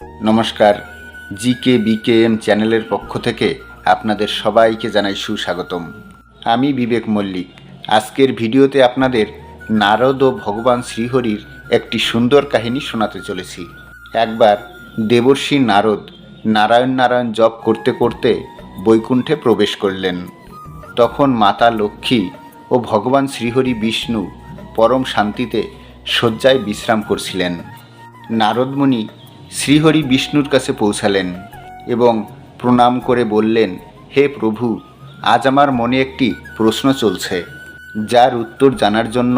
নমস্কার জি কে বিকে এম চ্যানেলের পক্ষ থেকে আপনাদের সবাইকে জানাই সুস্বাগতম। আমি বিবেক মল্লিক। আজকের ভিডিওতে আপনাদের নারদ ও ভগবান শ্রীহরির একটি সুন্দর কাহিনী শোনাতে চলেছি। একবার দেবর্ষী নারদ নারায়ণ নারায়ণ জপ করতে করতে বৈকুণ্ঠে প্রবেশ করলেন। তখন মাতা লক্ষ্মী ও ভগবান শ্রীহরি বিষ্ণু পরম শান্তিতে শয্যায় বিশ্রাম করছিলেন। নারদমণি শ্রীহরি বিষ্ণুর কাছে পৌঁছালেন এবং প্রণাম করে বললেন, হে প্রভু, আজ আমার মনে একটি প্রশ্ন চলছে, যার উত্তর জানার জন্য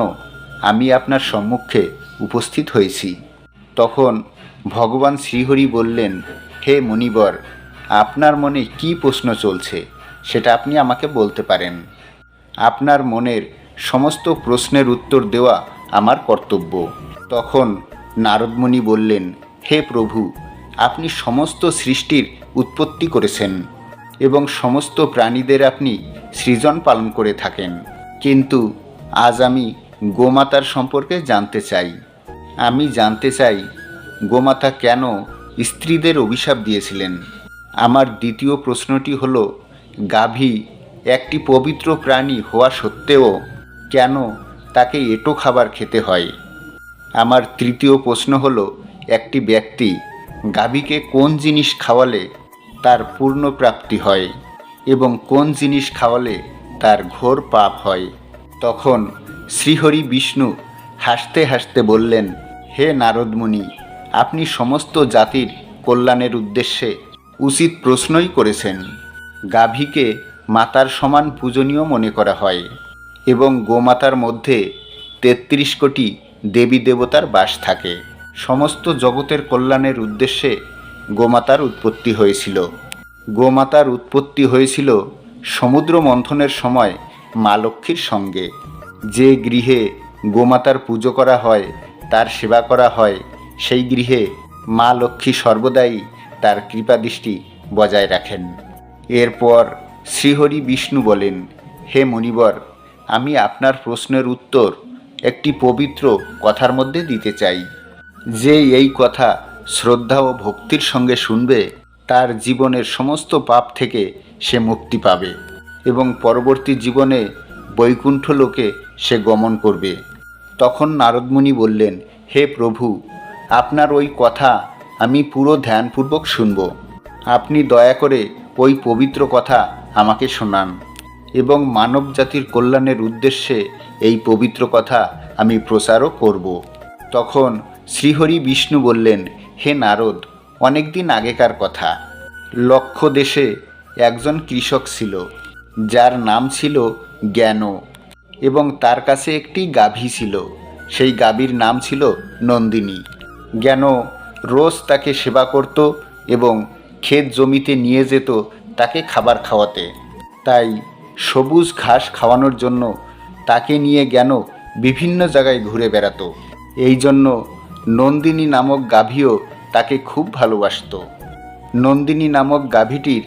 আমি আপনার সম্মুখে উপস্থিত হয়েছি। তখন ভগবান শ্রীহরি বললেন, হে মণিবর আপনার মনে কি প্রশ্ন চলছে, সেটা আপনি আমাকে বলতে পারেন। আপনার মনের সমস্ত প্রশ্নের উত্তর দেওয়া আমার কর্তব্য। তখন নারদমণি বললেন হে প্রভু, আপনি সমস্ত সৃষ্টির উৎপত্তি করেছেন এবং সমস্ত প্রাণীদের আপনি সৃজন পালন করে থাকেন। কিন্তু আজ আমি গোমাতার সম্পর্কে জানতে চাই। আমি জানতে চাই, গোমাতা কেন স্ত্রীদের অভিশাপ দিয়েছিলেন? আমার দ্বিতীয় প্রশ্নটি হল, গাভী একটি পবিত্র প্রাণী হওয়া সত্ত্বেও কেন তাকে এঁটো খাবার খেতে হয়? আমার তৃতীয় প্রশ্ন হলো একটি ব্যক্তি গাভীকে কোন জিনিস খাওয়ালে তার পূর্ণ প্রাপ্তি হয় এবং কোন জিনিস খাওয়ালে তার ঘোর পাপ হয়। তখন শ্রীহরি বিষ্ণু হাসতে হাসতে বললেন, হে নারদমুনি আপনি সমস্ত জাতির কল্যাণের উদ্দেশ্যে উচিত প্রশ্নই করেছেন। গাভীকে মাতার সমান পূজনীয় মনে করা হয় এবং গোমাতার মধ্যে তেত্রিশ কোটি দেবী দেবতার বাস থাকে। সমস্ত জগতের কল্যাণের উদ্দেশ্যে গোমাতার উৎপত্তি হয়েছিল। গোমাতার উৎপত্তি হয়েছিল সমুদ্র মন্থনের সময় মা লক্ষ্মীর সঙ্গে। যে গৃহে গোমাতার পুজো করা হয়, তার সেবা করা হয়, সেই গৃহে মা লক্ষ্মী সর্বদাই তার কৃপাদৃষ্টি বজায় রাখেন। এরপর শ্রীহরি বিষ্ণু বলেন, হে মণিবর, আমি আপনার প্রশ্নের উত্তর একটি পবিত্র কথার মধ্যে দিতে চাই। যে এই কথা শ্রদ্ধা ও ভক্তির সঙ্গে শুনবে, তার জীবনের সমস্ত পাপ থেকে সে মুক্তি পাবে এবং পরবর্তী জীবনে বৈকুণ্ঠ লোকে সে গমন করবে। তখন নারদমুনি বললেন, হে প্রভু, আপনার ওই কথা আমি পুরো ধ্যানপূর্বক শুনব। আপনি দয়া করে ওই পবিত্র কথা আমাকে শোনান এবং মানব জাতির কল্যাণের উদ্দেশ্যে এই পবিত্র কথা আমি প্রচারও করব। তখন শ্রীহরি বিষ্ণু বললেন, হে নারদ অনেক দিন আগেকার কথা। লক্ষ দেশে একজন কৃষক ছিল, যার নাম ছিল জ্ঞান এবং তার কাছে একটি গাভী ছিল। সেই গাভীর নাম ছিল নন্দিনী। জ্ঞান রোজ তাকে সেবা করত এবং ক্ষেত জমিতে নিয়ে যেত তাকে খাবার খাওয়াতে। তাই সবুজ ঘাস খাওয়ানোর জন্য তাকে নিয়ে জ্ঞান বিভিন্ন জায়গায় ঘুরে বেড়াতো। এই জন্য নন্দিনী নামক গাভীও তাকে খুব ভালোবাসত। নন্দিনী নামক গাভীটির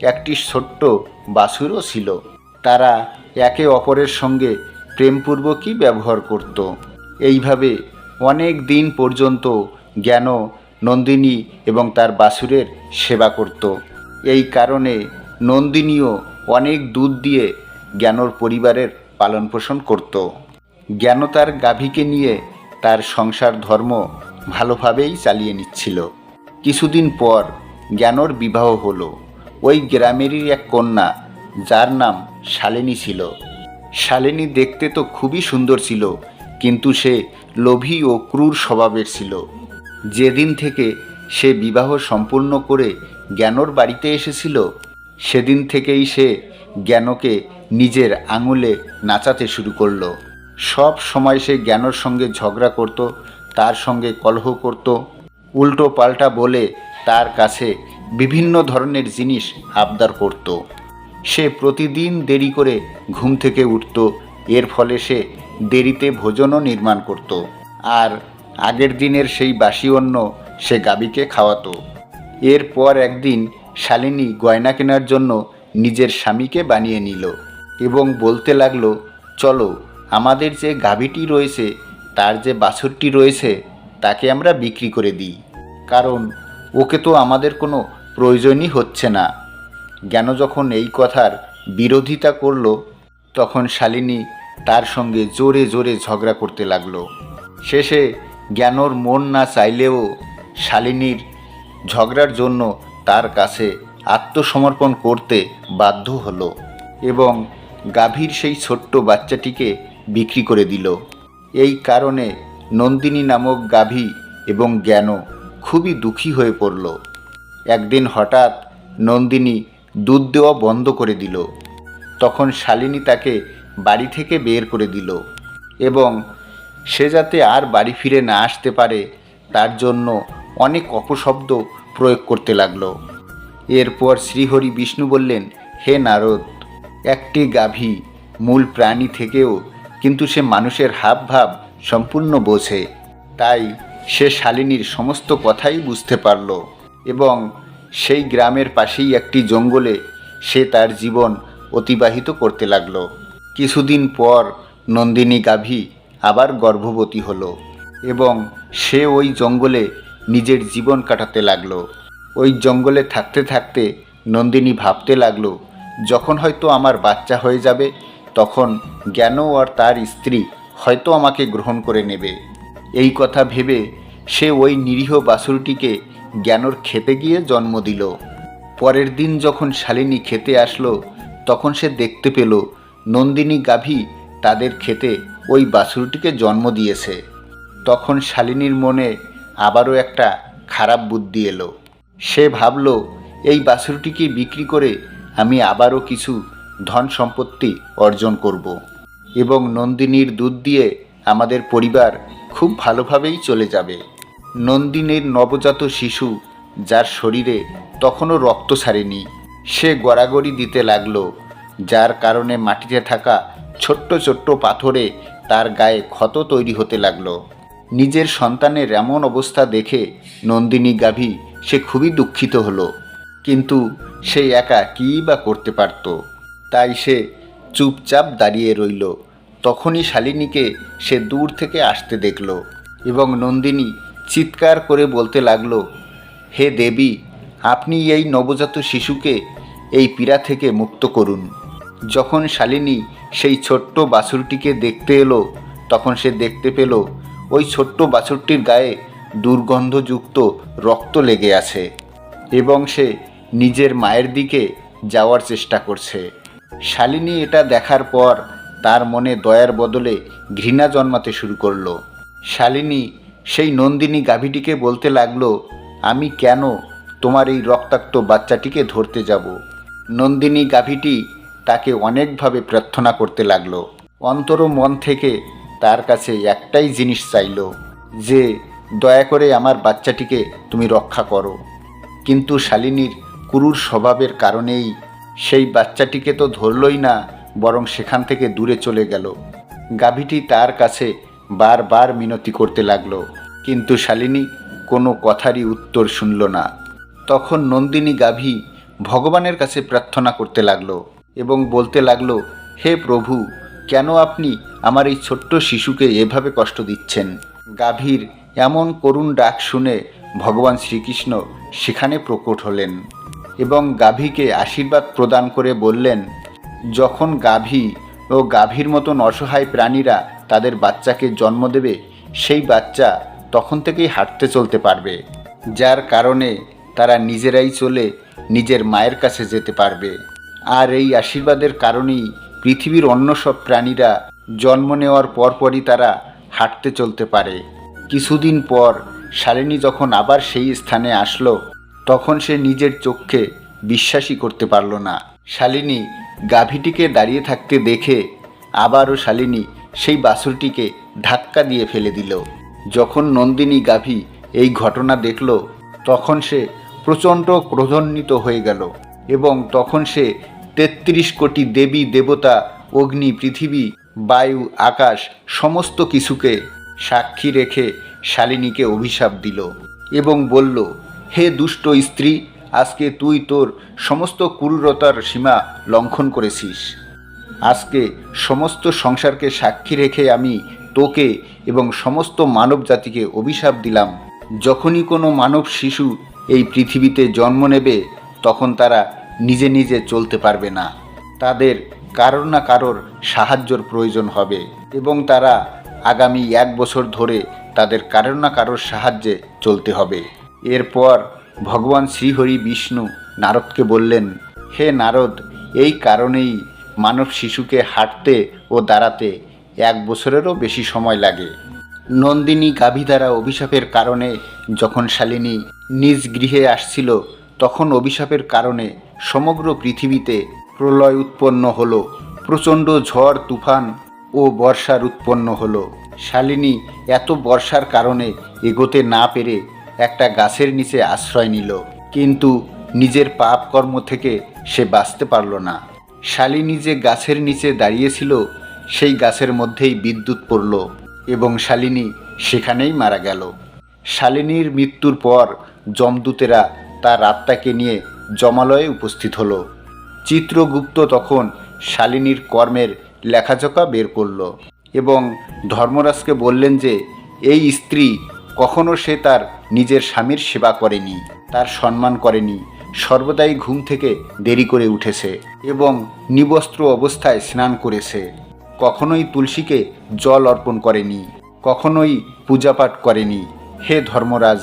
একটি ছোট্ট বাছুরও ছিল। তারা একে অপরের সঙ্গে প্রেমপূর্বকই ব্যবহার করত। এইভাবে অনেক দিন পর্যন্ত জ্ঞান নন্দিনী এবং তার বাছুরের সেবা করত। এই কারণে নন্দিনীও অনেক দুধ দিয়ে জ্ঞানর পরিবারের পালনপোষণ করত। জ্ঞান তার গাভীকে নিয়ে তার সংসার ধর্ম ভালোভাবেই চালিয়ে নিচ্ছিল। কিছুদিন পর জ্ঞানর বিবাহ হলো। ওই গ্রামেরই এক কন্যা, যার নাম শালিনী ছিল। শালিনী দেখতে তো খুবই সুন্দর ছিল, কিন্তু সে লোভী ও ক্রূর স্বভাবের ছিল। যেদিন থেকে সে বিবাহ সম্পূর্ণ করে জ্ঞানর বাড়িতে এসেছিল, সেদিন থেকেই সে জ্ঞানকে নিজের আঙুলে নাচাতে শুরু করল। সব সময় সে জ্ঞানর সঙ্গে ঝগড়া করত, তার সঙ্গে কলহ করত, উল্টো পাল্টা বলে তার কাছে বিভিন্ন ধরনের জিনিস আবদার করত। সে প্রতিদিন দেরি করে ঘুম থেকে উঠত, এর ফলে সে দেরিতে ভোজনও নির্মাণ করত। আর আগের দিনের সেই বাসি অন্ন সে গাবিকে খাওয়াতো। এরপর একদিন শালিনী গয়না কেনার জন্য নিজের স্বামীকে বানিয়ে নিল এবং বলতে লাগল, চলো আমাদের যে গাভীটি রয়েছে, তার যে বাছুরটি রয়েছে, তাকে আমরা বিক্রি করে দিই। কারণ ওকে তো আমাদের কোনো প্রয়োজনই হচ্ছে না। জ্ঞান যখন এই কথার বিরোধিতা করল, তখন শালিনী তার সঙ্গে জোরে জোরে ঝগড়া করতে লাগল। শেষে জ্ঞানর মন না চাইলেও শালিনীর ঝগড়ার জন্য তার কাছে আত্মসমর্পণ করতে বাধ্য হলো এবং গাভীর সেই ছোট্ট বাচ্চাটিকে বিক্রি করে দিল। এই কারণে নন্দিনী নামক গাভী এবং জ্ঞান খুবই দুঃখী হয়ে পড়ল। একদিন হঠাৎ নন্দিনী দুধ দেওয়া বন্ধ করে দিল। তখন শালিনী তাকে বাড়ি থেকে বের করে দিল এবং সে যাতে আর বাড়ি ফিরে না আসতে পারে, তার জন্য অনেক অপশব্দ প্রয়োগ করতে লাগল। এরপর শ্রীহরি বিষ্ণু বললেন, হে নারদ, একটি গাভী মূল প্রাণী থেকেও কিন্তু সে মানুষের হাব ভাব সম্পূর্ণ বোঝে। তাই সে শালিনীর সমস্ত কথাই বুঝতে পারল এবং সেই গ্রামের পাশেই একটি জঙ্গলে সে তার জীবন অতিবাহিত করতে লাগল। কিছুদিন পর নন্দিনী গাভী আবার গর্ভবতী হলো এবং সে ওই জঙ্গলে নিজের জীবন কাটাতে লাগল। ওই জঙ্গলে থাকতে থাকতে নন্দিনী ভাবতে লাগল, যখন হয়তো আমার বাচ্চা হয়ে যাবে তখন জ্ঞান আর তার স্ত্রী হয়তো আমাকে গ্রহণ করে নেবে। এই কথা ভেবে সে ওই নিরীহ বাছুরটিকে জ্ঞানর খেতে গিয়ে জন্ম দিল। পরের দিন যখন শালিনী খেতে আসলো, তখন সে দেখতে পেল নন্দিনী গাভী তাদের খেতে ওই বাছুরটিকে জন্ম দিয়েছে। তখন শালিনীর মনে আবারও একটা খারাপ বুদ্ধি এলো। সে ভাবল, এই বাছুরটিকে বিক্রি করে আমি আবারও কিছু ধন সম্পত্তি অর্জন করব এবং নন্দিনীর দুধ দিয়ে আমাদের পরিবার খুব ভালোভাবেই চলে যাবে। নন্দিনীর নবজাত শিশু, যার শরীরে তখনও রক্ত ছাড়েনি, সে গড়াগড়ি দিতে লাগল, যার কারণে মাটিতে থাকা ছোট্ট ছোট্ট পাথরে তার গায়ে ক্ষত তৈরি হতে লাগল। নিজের সন্তানের এমন অবস্থা দেখে নন্দিনী গাভী সে খুবই দুঃখিত হলো, কিন্তু সে একা কী বা করতে পারত? তাই সে চুপচাপ দাঁড়িয়ে রইল। তখনই শালিনীকে সে দূর থেকে আসতে দেখল এবং নন্দিনী চিৎকার করে বলতে লাগল, হে দেবী, আপনি এই নবজাত শিশুকে এই পীড়া থেকে মুক্ত করুন। যখন শালিনী সেই ছোট্ট বাছুরটিকে দেখতে এলো, তখন সে দেখতে পেল, ওই ছোট্ট বাছুরটির গায়ে দুর্গন্ধযুক্ত রক্ত লেগে আছে এবং সে নিজের মায়ের দিকে যাওয়ার চেষ্টা করছে। শালিনী এটা দেখার পর তার মনে দয়ার বদলে ঘৃণা জন্মাতে শুরু করল। শালিনী সেই নন্দিনী গাভীটিকে বলতে লাগল, আমি কেন তোমার এই রক্তাক্ত বাচ্চাটিকে ধরতে যাব? নন্দিনী গাভীটি তাকে অনেকভাবে প্রার্থনা করতে লাগল। অন্তর মন থেকে তার কাছে একটাই জিনিস চাইলো, যে দয়া করে আমার বাচ্চাটিকে তুমি রক্ষা করো। কিন্তু শালিনীর কুরুর স্বভাবের কারণেই সেই বাচ্চাটিকে তো ধরলই না, বরং সেখান থেকে দূরে চলে গেল। গাভীটি তার কাছে বারবার মিনতি করতে লাগল। কিন্তু শালিনী কোনো কথারই উত্তর শুনল না। তখন নন্দিনী গাভী ভগবানের কাছে প্রার্থনা করতে লাগল এবং বলতে লাগল, হে প্রভু, কেন আপনি আমার এই ছোট্ট শিশুকে এভাবে কষ্ট দিচ্ছেন? গাভীর এমন করুণ ডাক শুনে ভগবান শ্রীকৃষ্ণ সেখানে প্রকট হলেন। এবং গাভীকে আশীর্বাদ প্রদান করে বললেন, যখন গাভী ও গাভীর মতন অসহায় প্রাণীরা তাদের বাচ্চাকে জন্ম দেবে, সেই বাচ্চা তখন থেকেই হাঁটতে চলতে পারবে, যার কারণে তারা নিজেরাই চলে নিজের মায়ের কাছে যেতে পারবে। আর এই আশীর্বাদের কারণেই পৃথিবীর অন্য সব প্রাণীরা জন্ম নেওয়ার পরপরই তারা হাঁটতে চলতে পারে। কিছুদিন পর শালিনী যখন আবার সেই স্থানে আসলো তখন সে নিজের চোখে বিশ্বাসই করতে পারল না। শালিনী গাভীটিকে দাঁড়িয়ে থাকতে দেখে আবারও শালিনী সেই বাছুরটিকে ধাক্কা দিয়ে ফেলে দিল। যখন নন্দিনী গাভী এই ঘটনা দেখল, তখন সে প্রচণ্ড ক্রোধান্বিত হয়ে গেল এবং তখন সে তেত্রিশ কোটি দেবী, দেবতা, অগ্নি, পৃথিবী, বায়ু, আকাশ সমস্ত কিছুকে সাক্ষী রেখে শালিনীকে অভিশাপ দিল এবং বলল হে দুষ্ট স্ত্রী, আজকে তুই তোর সমস্ত কুরুরতার সীমা লঙ্ঘন করেছিস। আজকে সমস্ত সংসারকে সাক্ষী রেখে আমি তোকে এবং সমস্ত মানব জাতিকে অভিশাপ দিলাম। যখনই কোনো মানব শিশু এই পৃথিবীতে জন্ম নেবে, তখন তারা নিজে নিজে চলতে পারবে না। তাদের কারোর না কারোর সাহায্যর প্রয়োজন হবে এবং তারা আগামী এক বছর ধরে তাদের কারোর না কারোর সাহায্যে চলতে হবে। এরপর ভগবান শ্রীহরি বিষ্ণু নারদকে বললেন, হে নারদ, এই কারণেই মানব শিশুকে হাঁটতে ও দাঁড়াতে এক বছরেরও বেশি সময় লাগে। নন্দিনী গাভী দ্বারা অভিশাপের কারণে যখন শালিনী নিজ গৃহে আসছিল, তখন অভিশাপের কারণে সমগ্র পৃথিবীতে প্রলয় উৎপন্ন হলো, প্রচণ্ড ঝড়, তুফান ও বর্ষার উৎপন্ন হলো। শালিনী এত বর্ষার কারণে এগোতে না পেরে একটা গাছের নিচে আশ্রয় নিল, কিন্তু নিজের পাপ কর্ম থেকে সে বাঁচতে পারল না। শালিনী যে গাছের নিচে দাঁড়িয়েছিল, সেই গাছের মধ্যেই বিদ্যুৎ পড়ল এবং শালিনী সেখানেই মারা গেল। শালিনীর মৃত্যুর পর যমদূতেরা তার আত্মাকে নিয়ে জমালয়ে উপস্থিত হলো। চিত্রগুপ্ত তখন শালিনীর কর্মের লেখাজোকা বের করল এবং ধর্মরাজকে বললেন যে, এই স্ত্রী কখনো সে তার নিজের স্বামীর সেবা করেনি, তার সম্মান করেনি, সর্বদাই ঘুম থেকে দেরি করে উঠেছে এবং নিবস্ত্র অবস্থায় স্নান করেছে। কখনোই তুলসীকে জল অর্পণ করেনি, কখনোই পূজাপাঠ করেনি। হে ধর্মরাজ,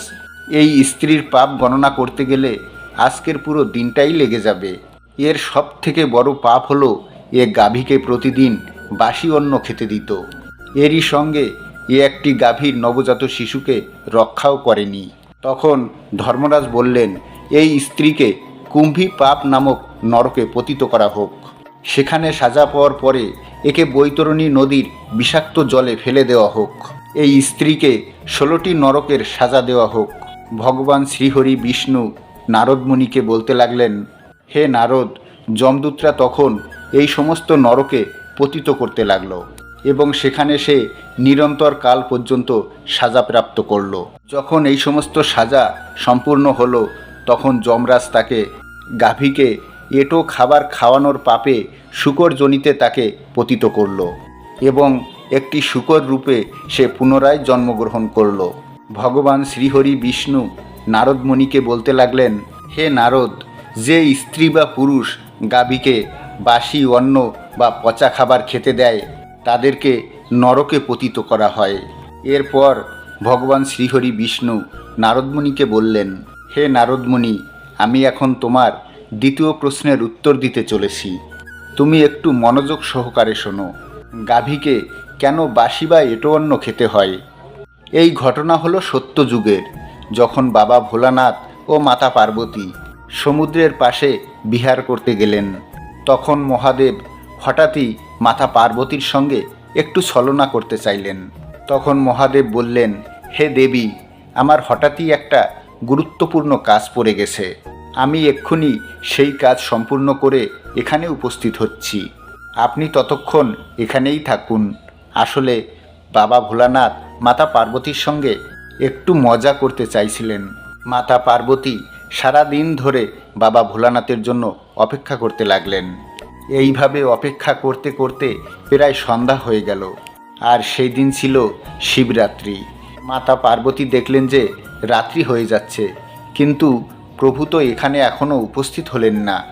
এই স্ত্রীর পাপ গণনা করতে গেলে আজকের পুরো দিনটাই লেগে যাবে। এর সব থেকে বড় পাপ হলো এ গাভীকে প্রতিদিন বাসি অন্ন খেতে দিত। এরই সঙ্গে এ একটি গাভীর নবজাত শিশুকে রক্ষাও করেনি। তখন ধর্মরাজ বললেন, এই স্ত্রীকে কুম্ভী পাপ নামক নরকে পতিত করা হোক। সেখানে সাজা পাওয়ার পরে একে বৈতরণী নদীর বিষাক্ত জলে ফেলে দেওয়া হোক। এই স্ত্রীকে ষোলোটি নরকের সাজা দেওয়া হোক। ভগবান শ্রীহরি বিষ্ণু নারদমুনিকে বলতে লাগলেন, হে নারদ, যমদূতরা তখন এই সমস্ত নরকে পতিত করতে লাগল। এবং সেখানে সে নিরন্তর কাল পর্যন্ত সাজা প্রাপ্ত করল। যখন এই সমস্ত সাজা সম্পূর্ণ হলো, তখন যমরাজ তাকে গাভীকে এটো খাবার খাওয়ানোর পাপে শুকর জনিতে তাকে পতিত করল এবং একটি শুকর রূপে সে পুনরায় জন্মগ্রহণ করল। ভগবান শ্রীহরি বিষ্ণু নারদমণিকে বলতে লাগলেন, হে নারদ, যে স্ত্রী বা পুরুষ গাভীকে বাসি অন্ন বা পচা খাবার খেতে দেয় তাদেরকে নরকে পতিত করা হয়। এরপর ভগবান শ্রীহরি বিষ্ণু নারদমণিকে বললেন, হে নারদমণি, আমি এখন তোমার দ্বিতীয় প্রশ্নের উত্তর দিতে চলেছি। তুমি একটু মনোযোগ সহকারে শোনো। গাভীকে কেন বাসি বা এটো অন্ন খেতে হয়? এই ঘটনা হলো সত্য যুগের যখন বাবা ভোলানাথ ও মাতা পার্বতী সমুদ্রের পাশে বিহার করতে গেলেন, তখন মহাদেব হঠাৎই মাতা পার্বতীর সঙ্গে একটু ছলনা করতে চাইলেন। তখন মহাদেব বললেন, হে দেবী, আমার হঠাৎই একটা গুরুত্বপূর্ণ কাজ পড়ে গেছে। আমি এক্ষুনি সেই কাজ সম্পূর্ণ করে এখানে উপস্থিত হচ্ছি। আপনি ততক্ষণ এখানেই থাকুন। আসলে বাবা ভোলানাথ মাতা পার্বতীর সঙ্গে একটু মজা করতে চাইছিলেন। মাতা পার্বতী সারা দিন ধরে বাবা ভোলানাথের জন্য অপেক্ষা করতে লাগলেন। এইভাবে অপেক্ষা করতে করতে প্রায় সন্ধ্যা হয়ে গেল। আর সেই দিন ছিল শিবরাত্রি। মাতা পার্বতী দেখলেন যে রাত্রি হয়ে যাচ্ছে। কিন্তু প্রভু তো এখানে এখনও উপস্থিত হলেন না।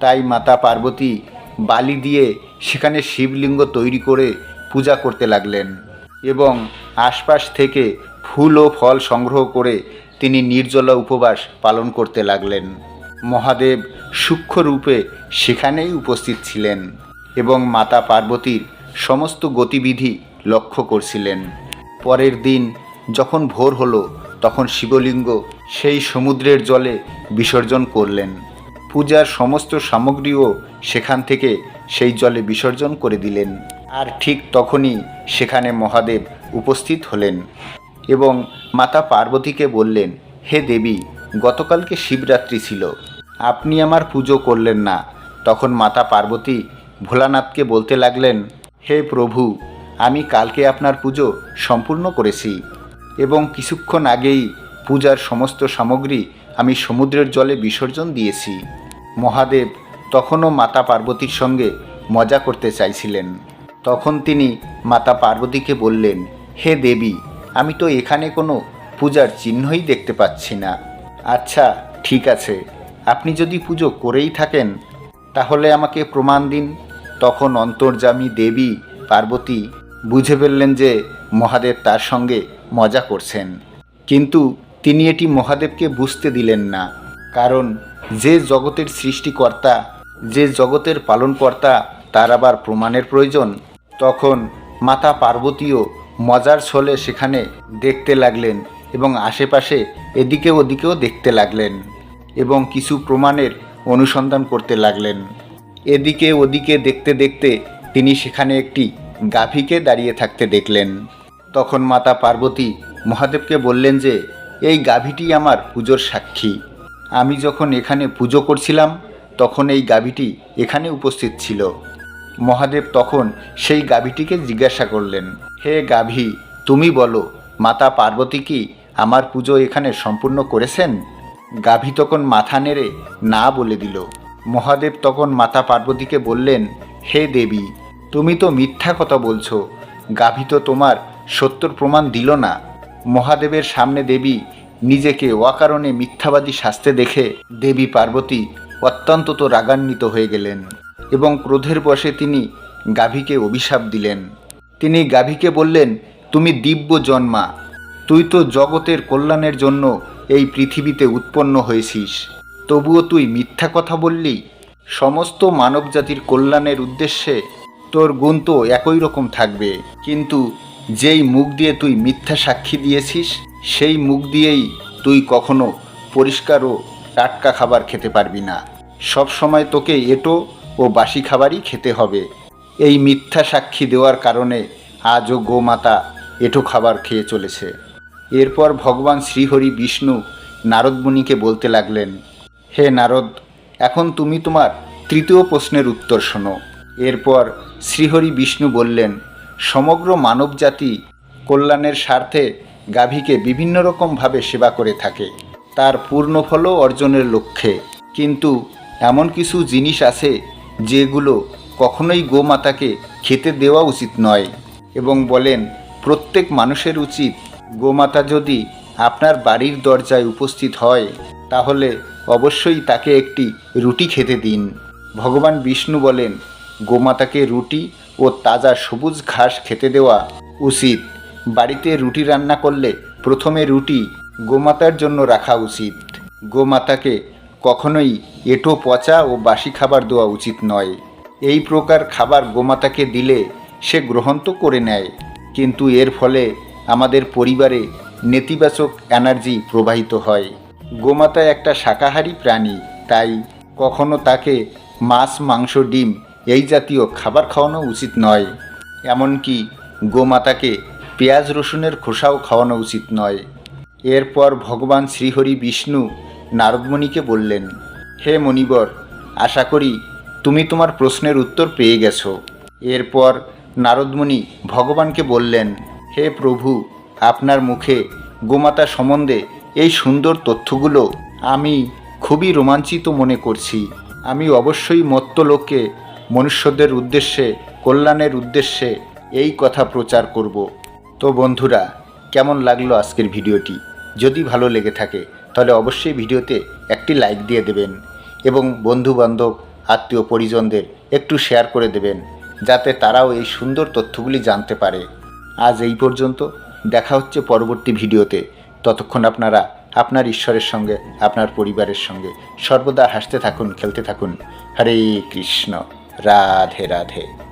তাই মাতা পার্বতী বালি দিয়ে সেখানে শিবলিঙ্গ তৈরি করে পূজা করতে লাগলেন এবং আশপাশ থেকে ফুল ও ফল সংগ্রহ করে তিনি নির্জলা উপবাস পালন করতে লাগলেন। মহাদেব সূক্ষ্মরূপে সেখানেই উপস্থিত ছিলেন এবং মাতা পার্বতীর সমস্ত গতিবিধি লক্ষ্য করছিলেন। পরের দিন যখন ভোর হলো, তখন শিবলিঙ্গ সেই সমুদ্রের জলে বিসর্জন করলেন। পূজার সমস্ত সামগ্রীও সেখান থেকে সেই জলে বিসর্জন করে দিলেন। আর ঠিক তখনই সেখানে মহাদেব উপস্থিত হলেন এবং মাতা পার্বতীকে বললেন, হে দেবী, গতকালকে শিবরাত্রি ছিল। আপনি আমার পুজো করলেন না। তখন মাতা পার্বতী ভোলানাথকে বলতে লাগলেন, হে প্রভু, আমি কালকে আপনার পুজো সম্পূর্ণ করেছি এবং কিছুক্ষণ আগেই পূজার সমস্ত সামগ্রী আমি সমুদ্রের জলে বিসর্জন দিয়েছি। মহাদেব তখনও মাতা পার্বতীর সঙ্গে মজা করতে চাইছিলেন। তখন তিনি মাতা পার্বতীকে বললেন, হে দেবী, আমি তো এখানে কোনো পূজার চিহ্নই দেখতে পাচ্ছি না। আচ্ছা ঠিক আছে। আপনি যদি পুজো করেই থাকেন, তাহলে আমাকে প্রমাণ দিন। তখন অন্তর্যামী দেবী পার্বতী বুঝে ফেললেন যে মহাদেব তার সঙ্গে মজা করছেন। কিন্তু তিনি এটি মহাদেবকে বুঝতে দিলেন না। কারণ যে জগতের সৃষ্টিকর্তা, যে জগতের পালনকর্তা, তার আবার প্রমাণের প্রয়োজন। তখন মাতা পার্বতীও মজার ছলে সেখানে দেখতে লাগলেন এবং আশেপাশে এদিকে ওদিকেও দেখতে লাগলেন। এবং কিছু প্রমাণের অনুসন্ধান করতে লাগলেন। এদিকে ওদিকে দেখতে দেখতে তিনি সেখানে একটি গাভীকে দাঁড়িয়ে থাকতে দেখলেন। তখন মাতা পার্বতী মহাদেবকে বললেন যে, এই গাভীটি আমার পুজোর সাক্ষী। আমি যখন এখানে পুজো করছিলাম, তখন এই গাভীটি এখানে উপস্থিত ছিল। মহাদেব তখন সেই গাভীটিকে জিজ্ঞাসা করলেন, হে গাভী, তুমি বলো, মাতা পার্বতী কি আমার পুজো এখানে সম্পূর্ণ করেছেন? গাভী তখন মাথা নেড়ে না বলে দিল। মহাদেব তখন মাতা পার্বতীকে বললেন, হে দেবী, তুমি তো মিথ্যা কথা বলছো। গাভী তো তোমার সত্যর প্রমাণ দিল না। মহাদেবের সামনে দেবী নিজেকে অকারণে মিথ্যাবাদী শাস্তে দেখে দেবী পার্বতী অত্যন্ত তো রাগান্বিত হয়ে গেলেন এবং ক্রোধের বশে তিনি গাভীকে অভিশাপ দিলেন। তিনি গাভীকে বললেন, তুমি দিব্য জন্মা। তুই তো জগতের কল্যাণের জন্য এই পৃথিবীতে উৎপন্ন হয়েছিস। তবুও তুই মিথ্যা কথা বললি? সমস্ত মানবজাতির কল্যাণের উদ্দেশ্যে তোর গুণ তো একই রকম থাকবে। কিন্তু যেই মুখ দিয়ে তুই মিথ্যা সাক্ষী দিয়েছিস, সেই মুখ দিয়েই তুই কখনো পরিষ্কার ও টাটকা খাবার খেতে পারবি না। সব সময় তোকে এটো ও বাসি খাবারই খেতে হবে। এই মিথ্যা সাক্ষী দেওয়ার কারণে আজও গোমাতা এটো খাবার খেয়ে চলেছে। এরপর ভগবান শ্রীহরি বিষ্ণু নারদমুনিকে বলতে লাগলেন, হে নারদ, এখন তুমি তোমার তৃতীয় প্রশ্নের উত্তর শোনো। এরপর শ্রীহরি বিষ্ণু বললেন, সমগ্র মানবজাতি কল্যাণের স্বার্থে গাভীকে বিভিন্ন রকমভাবে সেবা করে থাকে। তার পূর্ণ ফলও অর্জনের লক্ষ্যে। কিন্তু এমন কিছু জিনিস আছে যেগুলো কখনোই গোমাতাকে খেতে দেওয়া উচিত নয় এবং বলেন, প্রত্যেক মানুষের উচিত গোমাতা যদি আপনার বাড়ির দরজায় উপস্থিত হয়, তাহলে অবশ্যই তাকে একটি রুটি খেতে দিন। ভগবান বিষ্ণু বলেন, গোমাতাকে রুটি ও তাজা সবুজ ঘাস খেতে দেওয়া উচিত। বাড়িতে রুটি রান্না করলে প্রথমে রুটি গোমাতার জন্য রাখা উচিত। গোমাতাকে কখনোই এঁটো, পচা ও বাসি খাবার দেওয়া উচিত নয়। এই প্রকার খাবার গোমাতাকে দিলে সে গ্রহণ তো করে নেয়, কিন্তু এর ফলে আমাদের পরিবারে নেতিবাচক এনার্জি প্রবাহিত হয়। গোমাতা একটা শাকাহারী প্রাণী, তাই কখনো তাকে মাছ, মাংস, ডিম এই জাতীয় খাবার খাওয়ানো উচিত নয়। এমনকি গোমাতাকে পেঁয়াজ, রসুনের খোসাও খাওয়ানো উচিত নয়। এরপর ভগবান শ্রীহরি বিষ্ণু নারদমণিকে বললেন, হে মণিবর, আশা করি তুমি তোমার প্রশ্নের উত্তর পেয়ে গেছো। এরপর নারদমণি ভগবানকে বললেন হে প্রভু, আপনার মুখে গোমাতা সম্বন্ধে এই সুন্দর তথ্যগুলো আমি খুবই রোমাঞ্চিত মনে করছি। আমি অবশ্যই মত্ত লোককে মনুষ্যদের উদ্দেশ্যে, কল্যাণের উদ্দেশ্যে এই কথা প্রচার করব। তো বন্ধুরা, কেমন লাগল আজকের ভিডিওটি? যদি ভালো লেগে থাকে, তাহলে অবশ্যই ভিডিওতে একটি লাইক দিয়ে দেবেন এবং বন্ধু বান্ধব আত্মীয় পরিজনদের একটু শেয়ার করে দেবেন, যাতে তারাও এই সুন্দর তথ্যগুলি জানতে পারে। আজ এই পর্যন্ত। দেখা হচ্ছে পরবর্তী ভিডিওতে। ততক্ষণ আপনারা আপনার ঈশ্বরের সঙ্গে, আপনার পরিবারের সঙ্গে সর্বদা হাসতে থাকুন, খেলতে থাকুন। হরে কৃষ্ণ। রাধে রাধে।